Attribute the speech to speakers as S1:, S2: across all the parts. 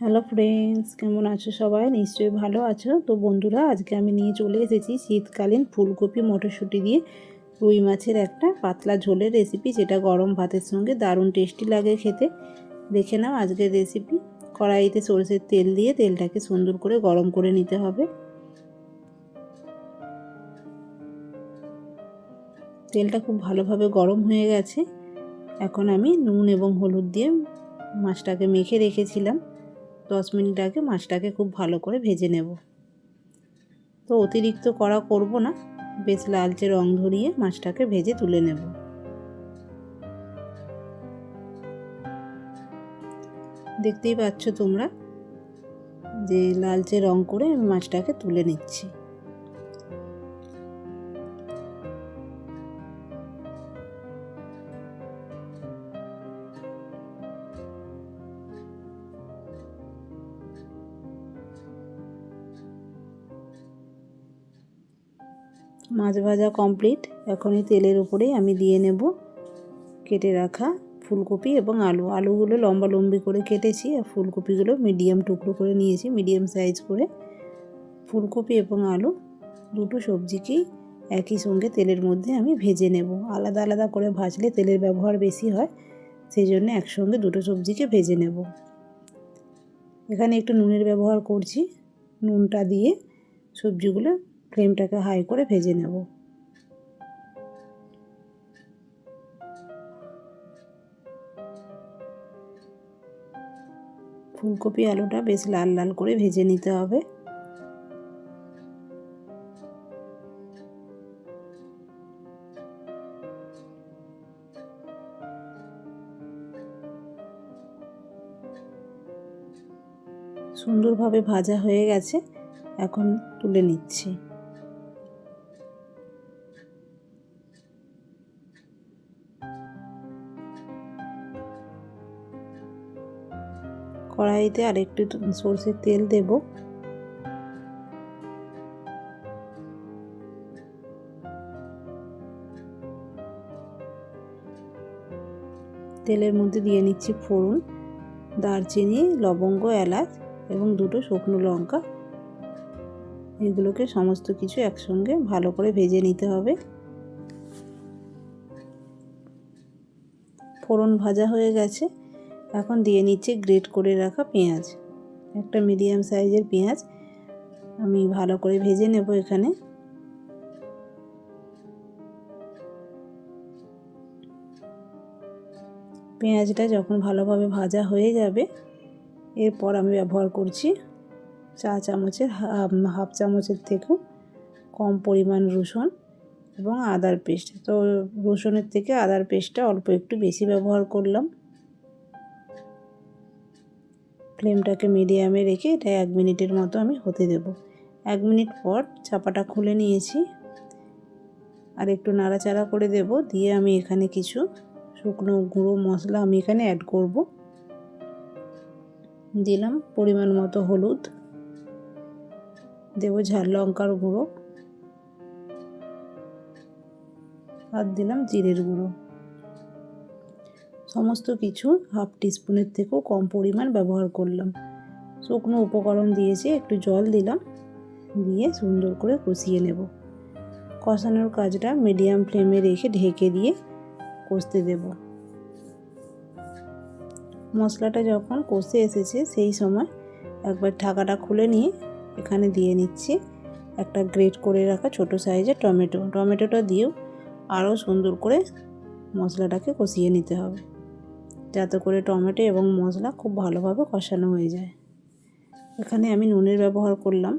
S1: Hello friends, কেমন আছো সবাই? নিশ্চয়ই ভালো আছো। তো বন্ধুরা, আজকে আমি নিয়ে চলে এসেছি শীতকালীন ফুলকপি মটরশুঁটি দিয়ে। রুই মাছের একটা পাতলা ঝোলের রেসিপি যেটা গরম ভাতের সঙ্গে দারুণ টেস্টি লাগে খেতে। দেখে নাও আজকের রেসিপি কড়াইতে সরষের তেল দিয়ে তেলটাকে সুন্দর করে গরম করে নিতে হবে। তেলটা খুব ভালোভাবে গরম হয়ে গেছে। এখন আমি নুন এবং হলুদ দিয়ে মাছটাকে মেখে রেখেছিলাম। দশ মিনিট আগে মাছটাকে খুব ভালো করে ভেজে নেব। তো অতিরিক্ত কড়া করব না, বেশ লালচে রং ধরিয়ে মাছটাকে ভেজে তুলে নেব। দেখতেই পাচ্ছ তোমরা যে লালচে রং করে আমি মাছটাকে তুলে নিচ্ছি। মাছ ভাজা কমপ্লিট এখন এই তেলের উপরেই আমি দিয়ে নেব কেটে রাখা ফুলকপি এবং আলু। আলুগুলো লম্বা লম্বি করে কেটেছি আর ফুলকপিগুলো মিডিয়াম টুকরো করে নিয়েছি মিডিয়াম সাইজ করে। ফুলকপি এবং আলু দুটো সবজিকেই একই সঙ্গে তেলের মধ্যে আমি ভেজে নেব। আলাদা আলাদা করে ভাজলে তেলের ব্যবহার বেশি হয় সেই জন্য একসঙ্গে দুটো সবজিকে ভেজে নেব। এখানে একটু নুনের ব্যবহার করছি। নুনটা দিয়ে সবজিগুলো ফ্লেমটাকে হাই করে ভেজে নেব। ফুলকপি, আলুটা বেশ লাল লাল করে ভেজে নিতে হবে। সুন্দরভাবে ভাজা হয়ে গেছে, এখন তুলে নিচ্ছি। কড়াইতে আর একটু সর্ষের তেল দেব। তেলের মধ্যে দিয়ে নিচ্ছি ফোড়ন, দারচিনি, লবঙ্গ, এলাচ এবং দুটো শুকনো লঙ্কা। এগুলোকে সমস্ত কিছু একসঙ্গে ভালো করে ভেজে নিতে হবে। ফোড়ন ভাজা হয়ে গেছে। এখন দিয়ে নিচ্ছে গ্রেট করে রাখা পেঁয়াজ। একটা মিডিয়াম সাইজের পেঁয়াজ আমি ভালো করে ভেজে নেব এখানে। পেঁয়াজটা যখন ভালোভাবে ভাজা হয়ে যাবে, এরপর আমি ব্যবহার করছি চা চামচের হাফ চামচের থেকেও কম পরিমাণ রসুন এবং আদার পেস্ট। তো রসুনের থেকে আদার পেস্টটা অল্প একটু বেশি ব্যবহার করলাম। ফ্লেমটাকে মিডিয়ামে রেখে এটা এক মিনিটের মতো আমি হতে দেব। এক মিনিট পর চাপাটা খুলে নিয়েছি আর একটু নাড়াচাড়া করে দেব। দিয়ে আমি এখানে কিছু শুকনো গুঁড়ো মশলা আমি এখানে অ্যাড করব। দিলাম পরিমাণ মতো হলুদ। দেব ঝাল লঙ্কার গুঁড়ো। আর দিলাম জিরের গুঁড়ো। সমস্ত কিছু হাফ টিস্পুনের থেকেও কম পরিমাণ ব্যবহার করলাম। শুকনো উপকরণ দিয়েছি, একটু জল দিলাম, দিয়ে সুন্দর করে কষিয়ে নেব। কষানোর কাজটা মিডিয়াম ফ্লেমে রেখে ঢেকে দিয়ে কষতে দেব। মশলাটা যখন কষে এসেছে, সেই সময় একবার ঢাকাটা খুলে নিয়ে এখানে দিয়ে নিচ্ছি একটা গ্রেট করে রাখা ছোট সাইজের টমেটো। টমেটোটা দিয়েও আরও সুন্দর করে মশলাটাকে কষিয়ে নিতে হবে। যাতে করে টমেটো এবং মশলা খুব ভালোভাবে কষানো হয়ে যায়। এখানে আমি নুনের ব্যবহার করলাম।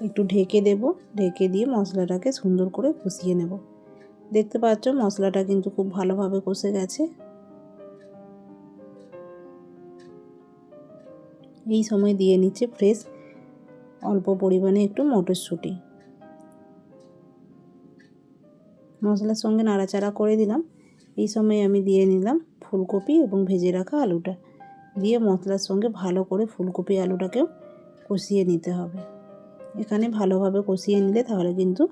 S1: একটু ঢেকে দেব। ঢেকে দিয়ে মশলাটাকে সুন্দর করে কষিয়ে নেব। দেখতে পাচ্ছ মশলাটা কিন্তু খুব ভালোভাবে কষে গেছে। এই সময় দিয়ে নিচ্ছে ফ্রেশ, অল্প পরিমাণে একটু মটরশুঁটি। মশলার সঙ্গে নাড়াচাড়া করে দিলাম। এই সময় আমি দিয়ে নিলাম ফুলকপি এবং ভেজে রাখা আলুটা। দিয়ে মশলার সঙ্গে ভালো করে ফুলকপি আলুটাকেও কষিয়ে নিতে হবে। এখানে ভালোভাবে কষিয়ে নিলে তাহলে কিন্তু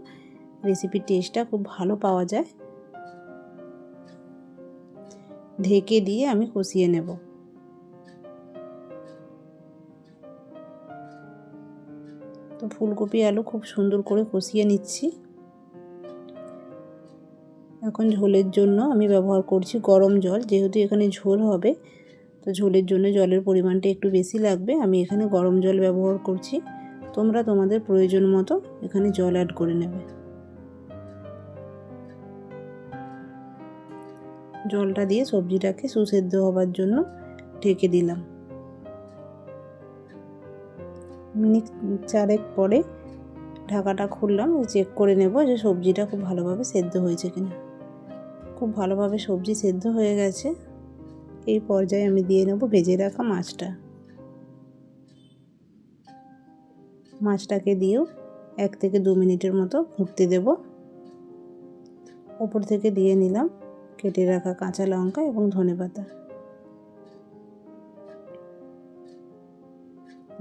S1: রেসিপির টেস্টটা খুব ভালো পাওয়া যায়। ঢেকে দিয়ে আমি কষিয়ে নেব। তো ফুলকপি আলু খুব সুন্দর করে কষিয়ে নিচ্ছি। এখন ঝোলের জন্য আমি ব্যবহার করছি গরম জল, যেহেতু এখানে ঝোল হবে, তো ঝোলের জন্য জলের পরিমাণটা একটু বেশি লাগবে। আমি এখানে গরম জল ব্যবহার করছি। তোমরা তোমাদের প্রয়োজন মতো এখানে জল অ্যাড করে নেবে। জলটা দিয়ে সবজিটাকে সুসেদ্ধ হবার জন্য ঢেকে দিলাম। মিনিট চারেক পরে ঢাকাটা খুললাম, চেক করে নেব যে সবজিটা খুব ভালোভাবে সেদ্ধ হয়েছে কিনা। খুব ভালোভাবে সবজি সেদ্ধ হয়ে গেছে। এই পর্যায়ে আমি দিয়ে নেব ভেজে রাখা মাছটা। মাছটাকে দিয়েও এক থেকে দু মিনিটের মতো ফুটতে দেব। ওপর থেকে দিয়ে নিলাম কেটে রাখা কাঁচা লঙ্কা এবং ধনে পাতা।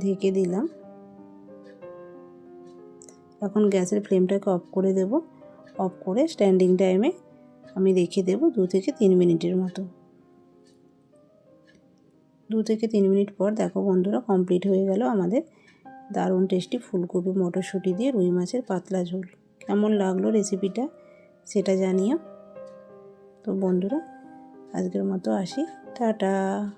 S1: ঢেকে দিলাম। এখন গ্যাসের ফ্লেমটাকে অফ করে দেব। অফ করে স্ট্যান্ডিং টাইমে আমি রেখে দেব দু থেকে তিন মিনিটের মতো। দু থেকে তিন মিনিট পর দেখো বন্ধুরা কমপ্লিট হয়ে গেল আমাদের দারুণ টেস্টি ফুলকপি, মটরশুঁটি দিয়ে রুই মাছের পাতলা ঝোল। কেমন লাগল রেসিপিটা সেটা জানিও। তো বন্ধুরা, আজকের মতো আসি। টাটা!